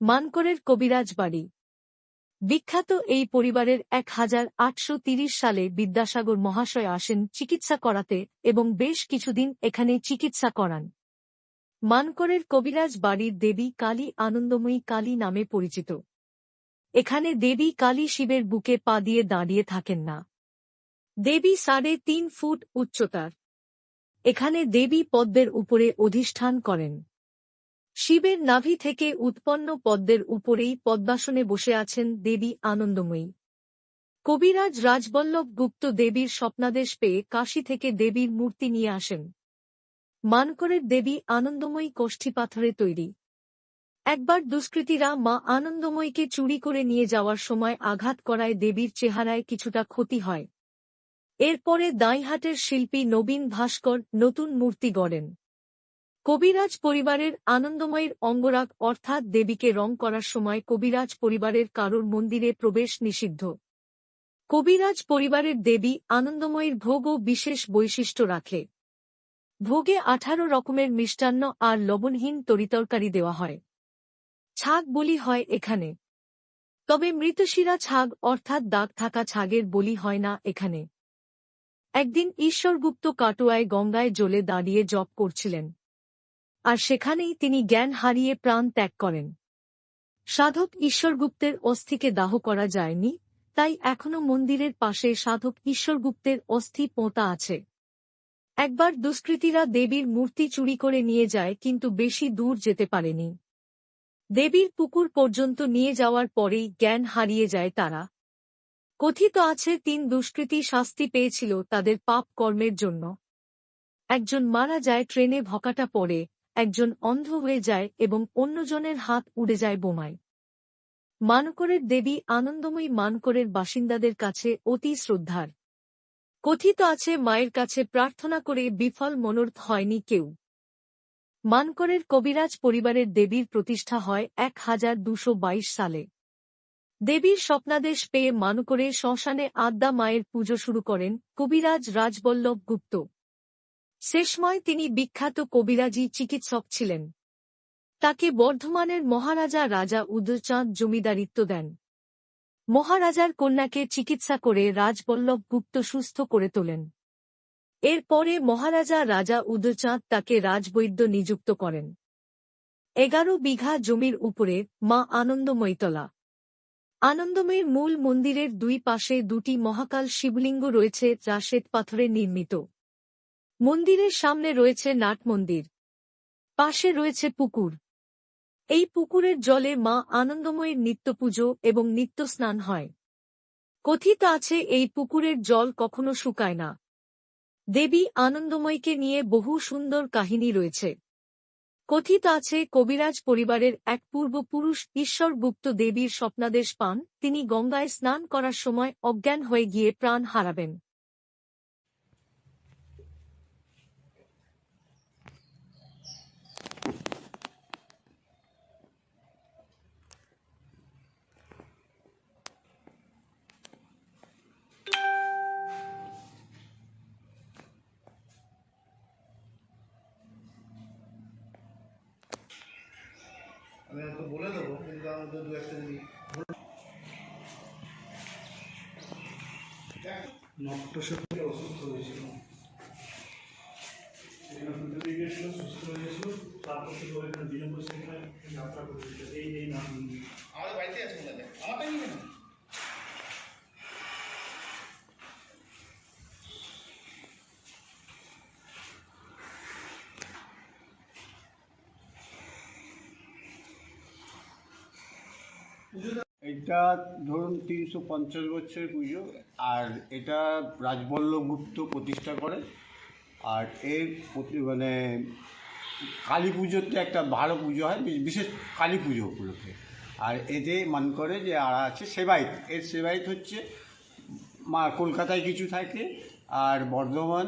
মানকরের কবিরাজ বাড়ি। বিখ্যাত এই পরিবারের এক হাজার আটশো সালে বিদ্যাসাগর মহাশয় আসেন চিকিৎসা করাতে এবং বেশ কিছুদিন এখানে চিকিৎসা করান। মানকরের কবিরাজ বাড়ির দেবী কালী আনন্দময়ী কালী নামে পরিচিত। এখানে দেবী কালী শিবের বুকে পা দিয়ে দাঁড়িয়ে থাকেন না। দেবী সাড়ে তিন ফুট উচ্চতার। এখানে দেবী পদ্মের উপরে অধিষ্ঠান করেন। শিবের নাভি থেকে উৎপন্ন পদ্মের উপরেই পদ্মাসনে বসে আছেন দেবী আনন্দময়ী। কবিরাজ রাজবল্লভ গুপ্ত দেবীর স্বপ্নাদেশ পেয়ে কাশী থেকে দেবীর মূর্তি নিয়ে আসেন। মানকরের দেবী আনন্দময়ী কোষ্ঠী পাথরে তৈরি। একবার দুষ্কৃতীরা মা আনন্দময়ীকে চুরি করে নিয়ে যাওয়ার সময় আঘাত করায় দেবীর চেহারায় কিছুটা ক্ষতি হয়। এরপরে দাঁইহাটের শিল্পী নবীন ভাস্কর নতুন মূর্তি গড়েন। কবিরাজ পরিবারের আনন্দময়ীর অঙ্গরাগ অর্থাৎ দেবীকে রং করার সময় কবিরাজ পরিবারের কারোর মন্দিরে প্রবেশ নিষিদ্ধ। কবিরাজ পরিবারের দেবী আনন্দময়ীর ভোগও বিশেষ বৈশিষ্ট্য রাখে। ভোগে আঠারো রকমের মিষ্টান্ন আর লবণহীন তরিতরকারি দেওয়া হয়। ছাগ বলি হয় এখানে। তবে মৃতশিরা ছাগ অর্থাৎ দাগ থাকা ছাগের বলি হয় না এখানে। একদিন ঈশ্বরগুপ্ত কাটোয়ায় গঙ্গায় জ্বলে দাঁড়িয়ে জপ করছিলেন। আর সেখানেই তিনি জ্ঞান হারিয়ে প্রাণ ত্যাগ করেন। সাধক ঈশ্বরগুপ্তের অস্থিকে দাহ করা যায়নি, তাই এখনও মন্দিরের পাশে সাধক ঈশ্বরগুপ্তের অস্থি পোঁতা আছে। একবার দুষ্কৃতীরা দেবীর মূর্তি চুরি করে নিয়ে যায়, কিন্তু বেশি দূর যেতে পারেনি। দেবীর পুকুর পর্যন্ত নিয়ে যাওয়ার পরেই জ্ঞান হারিয়ে যায় তারা। কথিত আছে, তিন দুষ্কৃতী শাস্তি পেয়েছিল তাদের পাপ কর্মের জন্য। একজন মারা যায়, ট্রেনে ভকাটা পড়ে। একজন অন্ধ হয়ে যায় এবং অন্যজনের হাত উড়ে যায় বোমায়। মানকরের দেবী আনন্দময়ী মানকরের বাসিন্দাদের কাছে অতি শ্রদ্ধার। কথিত আছে মায়ের কাছে প্রার্থনা করে বিফল মনোর্থ হয়নি কেউ। মানকরের কবিরাজ পরিবারের দেবীর প্রতিষ্ঠা হয় এক হাজার দুশো বাইশ সালে। দেবীর স্বপ্নাদেশ পেয়ে মানকরে শ্মশানে আদ্যা মায়ের পুজো শুরু করেন কবিরাজ রাজবল্লভ গুপ্ত। শেষময় তিনি বিখ্যাত কবিরাজি চিকিৎসক ছিলেন। তাকে বর্ধমানের মহারাজা রাজা উদয়চাঁদ জমিদারিত্ব দেন। মহারাজার কন্যাকে চিকিৎসা করে রাজবল্লভ গুপ্ত সুস্থ করে তোলেন। এরপরে মহারাজা রাজা উদয়চাঁদ তাকে রাজবৈদ্য নিযুক্ত করেন। এগারো বিঘা জমির উপরে মা আনন্দময়ীতলা। আনন্দময়ীর মূল মন্দিরের দুই পাশে দুটি মহাকাল শিবলিঙ্গ রয়েছে যা শ্বেতপাথরে নির্মিত। মন্দিরের সামনে রয়েছে নাট মন্দির। পাশে রয়েছে পুকুর। এই পুকুরের জলে মা আনন্দময়ীর নিত্যপুজো এবং নিত্য স্নান হয়। কথিত আছে, এই পুকুরের জল কখনো শুকায় না। দেবী আনন্দময়ীকে নিয়ে বহু সুন্দর কাহিনী রয়েছে। কথিত আছে, কবিরাজ পরিবারের এক পূর্বপুরুষ ঈশ্বরগুপ্ত দেবীর স্বপ্নাদেশ পান। তিনি গঙ্গায় স্নান করার সময় অজ্ঞান হয়ে গিয়ে প্রাণ হারাবেন। আমি বলে দেবো কিন্তু তার মধ্যে দু একটা যদি অসুস্থ হয়েছিল। সুস্থ হয়ে তারপর থেকে যাত্রা এই এই নাম। আমাদের বাড়িতে আছে এটা ধরুন তিনশো পঞ্চাশ বছরের পুজো, আর এটা রাজবল্লভ গুপ্ত প্রতিষ্ঠা করে। আর এর মানে কালী পুজোতে একটা ভালো পুজো হয় বিশেষ কালী পুজো উপলক্ষে। আর এতে মান করে যে আর আছে সেবাইত এর সেবাইত হচ্ছে মা কলকাতায় কিছু থাকে, আর বর্ধমান,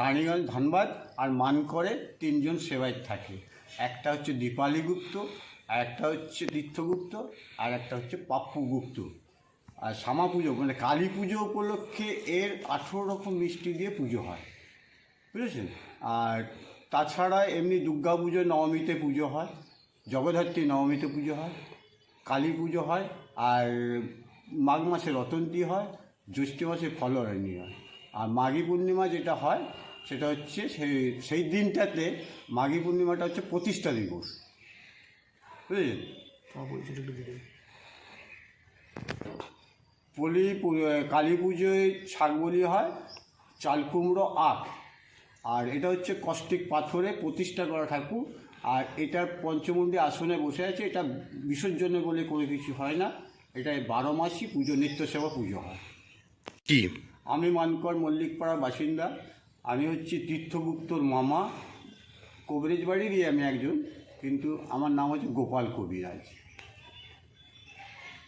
রানীগঞ্জ, ধানবাদ, আর মান করে তিনজন সেবাইত থাকে। একটা হচ্ছে দীপালি গুপ্ত আর একটা হচ্ছে তীর্থগুপ্ত, আর একটা হচ্ছে পাপ্পু গুপ্ত আর শ্যামা পুজো মানে কালী পুজো উপলক্ষে এর আঠেরো রকম মিষ্টি দিয়ে পুজো হয়। বুঝেছেন? আর তাছাড়া এমনি দুর্গা পুজো, নবমীতে পুজো হয়, জগদ্ধাত্রী নবমীতে পুজো হয়, কালী পুজো হয়, আর মাঘ মাসে রতন্তি হয়, জ্যৈষ্ঠ মাসে ফলরানি হয়। আর মাঘী পূর্ণিমা যেটা হয়, সেটা হচ্ছে সেই সেই দিনটাতে মাঘী পূর্ণিমাটা হচ্ছে প্রতিষ্ঠা দিবস। বুঝলেন বলি কালী পুজোয় শাক বলি হয় চাল কুমড়ো আখ। আর এটা হচ্ছে কষ্টিক পাথরে প্রতিষ্ঠা করা ঠাকুর। আর এটার পঞ্চমুণ্ডী আসনে বসে আছে এটা বিসর্জনে বলে কোনো কিছু হয় না। এটা বারো মাসই পুজো নিত্য সেবা পুজো হয়। কি? আমি মানকর মল্লিকপাড়ার বাসিন্দা। আমি হচ্ছি তীর্থগুপ্তর মামা। কবিরাজ বাড়িরই আমি একজন। কিন্তু আমার নাম হচ্ছে গোপাল কবিরাজ।